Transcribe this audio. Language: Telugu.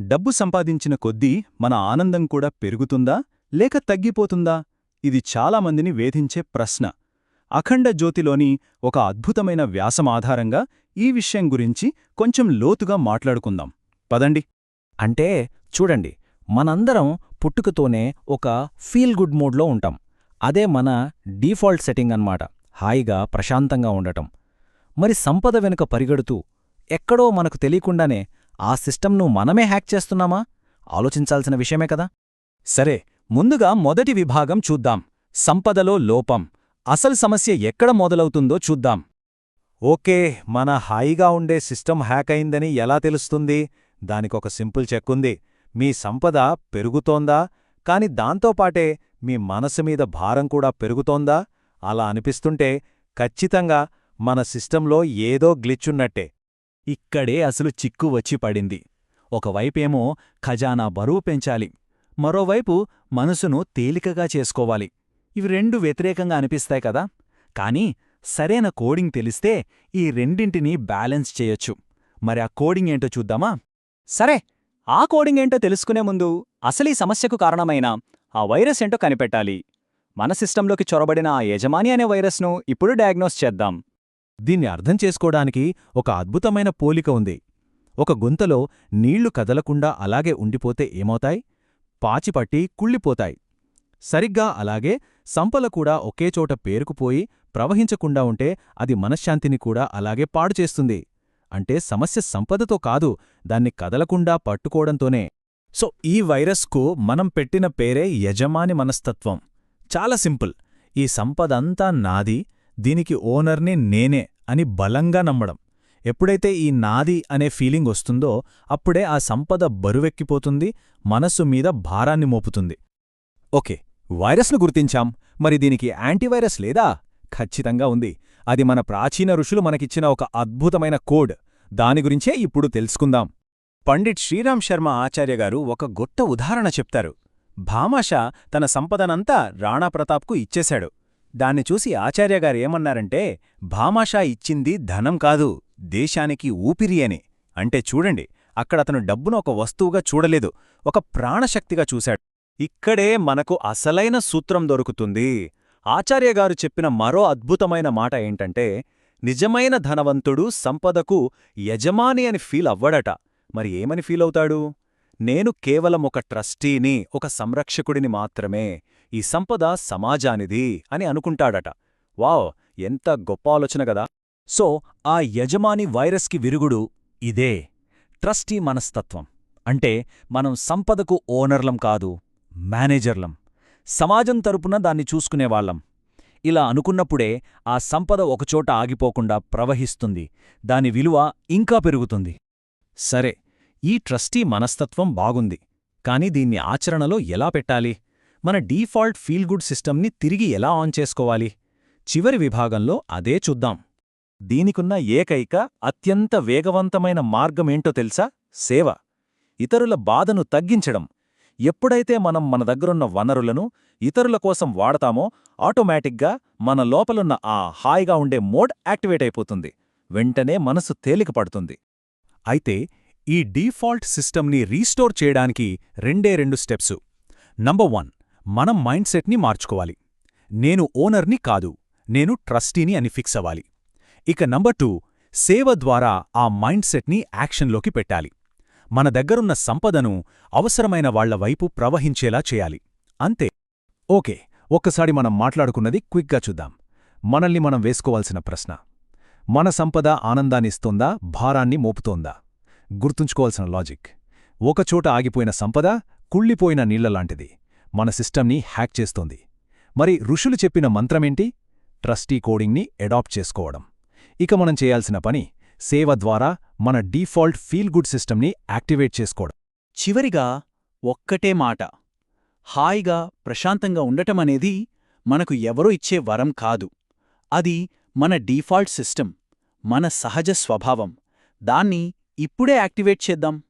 డబ్బు సంపాదించిన కొద్దీ మన ఆనందం కూడా పెరుగుతుందా? లేక తగ్గిపోతుందా? ఇది చాలామందిని వేధించే ప్రశ్న. అఖండ జ్యోతిలోని ఒక అద్భుతమైన వ్యాసం ఆధారంగా ఈ విషయం గురించి కొంచెం లోతుగా మాట్లాడుకుందాం. పదండి. అంటే చూడండి మనందరం పుట్టుకతోనే ఒక ఫీల్ గుడ్ మూడ్లో ఉంటాం. అదే మన డీఫాల్ట్ సెట్టింగ్ అన్నమాట. హాయిగా ప్రశాంతంగా ఉండటం. మరి సంపద వెనుక పరిగెడుతూ ఎక్కడో మనకు తెలియకుండానే ఆ సిస్టమ్ను మనమే హ్యాక్ చేస్తున్నామా? ఆలోచించాల్సిన విషయమే కదా. సరే ముందుగా మొదటి విభాగం చూద్దాం. సంపదలో లోపం. అసలు సమస్య ఎక్కడ మొదలవుతుందో చూద్దాం. ఓకే మన హాయిగా ఉండే సిస్టమ్ హ్యాక్ అయిందని ఎలా తెలుస్తుంది? దానికొక సింపుల్ చెక్ ఉంది. మీ సంపద పెరుగుతోందా? కాని దాంతోపాటే మీ మనసు మీద భారం కూడా పెరుగుతోందా? అలా అనిపిస్తుంటే ఖచ్చితంగా మన సిస్టంలో ఏదో గ్లిచ్చున్నట్టే ఇక్కడే అసలు చిక్కు వచ్చి పడింది. ఒకవైపేమో ఖజానా బరువు పెంచాలి. మరోవైపు మనసును తేలికగా చేసుకోవాలి. ఇవి రెండు వ్యతిరేకంగా అనిపిస్తాయి కదా. కానీ సరైన కోడింగ్ తెలిస్తే ఈ రెండింటినీ బ్యాలెన్స్ చేయొచ్చు. మరి ఆ కోడింగ్ ఏంటో చూద్దామా? సరే ఆ కోడింగ్ ఏంటో తెలుసుకునే ముందు అసలీ సమస్యకు కారణమైన ఆ వైరస్ ఏంటో కనిపెట్టాలి. మన సిస్టంలోకి చొరబడిన ఆ యజమాని అనే వైరస్ను ఇప్పుడు డయాగ్నోస్ చేద్దాం. దీన్ని అర్థం చేసుకోవడానికి ఒక అద్భుతమైన పోలిక ఉంది. ఒక గుంతలో నీళ్ళు కదలకుండా అలాగే ఉండిపోతే ఏమవుతాయి? పాచిపట్టి కుళ్ళిపోతాయి. సరిగ్గా అలాగే సంపల కూడా ఒకేచోట పేరుకుపోయి ప్రవహించకుండా ఉంటే అది మనశ్శాంతిని కూడా అలాగే పాడుచేస్తుంది అంటే సమస్య సంపదతో కాదు దాన్ని కదలకుండా పట్టుకోవడంతోనే. సో ఈ వైరస్కు మనం పెట్టిన పేరే యజమాని మనస్తత్వం. చాలా సింపుల్. ఈ సంపదంతా నాది దీనికి ఓనర్ని నేనే. అని బలంగా నమ్మడం. ఎప్పుడైతే ఈ నాది అనే ఫీలింగ్ వస్తుందో అప్పుడే ఆ సంపద బరువెక్కిపోతుంది మనస్సు మీద భారాన్ని మోపుతుంది. ఓకే వైరస్ను గుర్తించాం. మరి దీనికి యాంటీవైరస్ లేదా? ఖచ్చితంగా ఉంది. అది మన ప్రాచీన ఋషులు మనకిచ్చిన ఒక అద్భుతమైన కోడ్. దాని గురించే ఇప్పుడు తెలుసుకుందాం. పండిట్ శ్రీరామ్ శర్మ ఆచార్య గారు ఒక గొట్ట ఉదాహరణ చెప్తారు. భామాషా తన సంపదనంతా రాణా ప్రతాప్కు ఇచ్చేశాడు. దాన్ని చూసి ఆచార్యగారు ఏమన్నారంటే భామాషా ఇచ్చింది ధనం కాదు దేశానికి ఊపిరి అని. అంటే చూడండి అక్కడతను డబ్బును ఒక వస్తువుగా చూడలేదు ఒక ప్రాణశక్తిగా చూశాడు. ఇక్కడే మనకు అసలైన సూత్రం దొరుకుతుంది. ఆచార్యగారు చెప్పిన మరో అద్భుతమైన మాట ఏంటంటే నిజమైన ధనవంతుడు సంపదకు యజమాని అని ఫీల్ అవ్వడట. మరి ఏమని ఫీలవుతాడు నేను కేవలం ఒక ట్రస్టీని ఒక సంరక్షకుడిని మాత్రమే. ఈ సంపద సమాజానిది అని అనుకుంటాడట. వావ్ ఎంత గొప్ప ఆలోచన గదా. సో ఆ యజమాని వైరస్కి విరుగుడు ఇదే. ట్రస్టీ మనస్తత్వం. అంటే మనం సంపదకు ఓనర్లం కాదు మేనేజర్లం. సమాజం తరపున దాన్ని చూసుకునేవాళ్ళం ఇలా అనుకున్నప్పుడే ఆ సంపద ఒకచోట ఆగిపోకుండా ప్రవహిస్తుంది. దాని విలువ ఇంకా పెరుగుతుంది. సరే ఈ ట్రస్టీ మనస్తత్వం బాగుంది. కాని దీన్ని ఆచరణలో ఎలా పెట్టాలి? మన డీఫాల్ట్ ఫీల్ గుడ్ సిస్టమ్ని తిరిగి ఎలా ఆన్ చేసుకోవాలి? చివరి విభాగంలో అదే చూద్దాం. దీనికున్న ఏకైక అత్యంత వేగవంతమైన మార్గమేంటో తెలుసా? సేవ. ఇతరుల బాధను తగ్గించడం. ఎప్పుడైతే మనం మన దగ్గరున్న వనరులను ఇతరుల కోసం వాడతామో ఆటోమేటిక్గా మన లోపలున్న ఆ హాయిగా ఉండే మోడ్ యాక్టివేట్ అయిపోతుంది. వెంటనే మనసు తేలిక పడుతుంది. అయితే ఈ డీఫాల్ట్ సిస్టమ్ని రీస్టోర్ చేయడానికి రెండే రెండు స్టెప్సు. నంబర్ వన్ మనం మైండ్ సెట్ని మార్చుకోవాలి. నేను ఓనర్ని కాదు నేను ట్రస్టీని అని ఫిక్స్ అవ్వాలి. ఇక నంబర్ టూ సేవ ద్వారా ఆ మైండ్ సెట్ని యాక్షన్లోకి పెట్టాలి. మన దగ్గరున్న సంపదను అవసరమైన వాళ్ళ వైపు ప్రవహించేలా చేయాలి. అంతే. ఓకే ఒక్కసారి మనం మాట్లాడుకున్నది క్విక్గా చూద్దాం. మనల్ని మనం వేసుకోవాల్సిన ప్రశ్న. మన సంపద ఆనందాన్నిస్తోందా భారాన్ని మోపుతోందా? గుర్తుంచుకోవాల్సిన లాజిక్. ఒకచోట ఆగిపోయిన సంపద కుళ్ళిపోయిన నీళ్ళలాంటిది మన సిస్టమ్ని హ్యాక్ చేస్తోంది. మరి ఋషులు చెప్పిన మంత్రమేంటి? ట్రస్టీ కోడింగ్ని అడాప్ట్ చేసుకోవడం. ఇక మనం చేయాల్సిన పని సేవ ద్వారా మన డీఫాల్ట్ ఫీల్ గుడ్ సిస్టమ్ని యాక్టివేట్ చేసుకోవడం. చివరిగా ఒక్కటే మాట. హాయిగా ప్రశాంతంగా ఉండటమనేది మనకు ఎవరో ఇచ్చే వరం కాదు. అది మన డీఫాల్ట్ సిస్టమ్ మన సహజ స్వభావం. దాన్ని ఇప్పుడే యాక్టివేట్ చేద్దాం.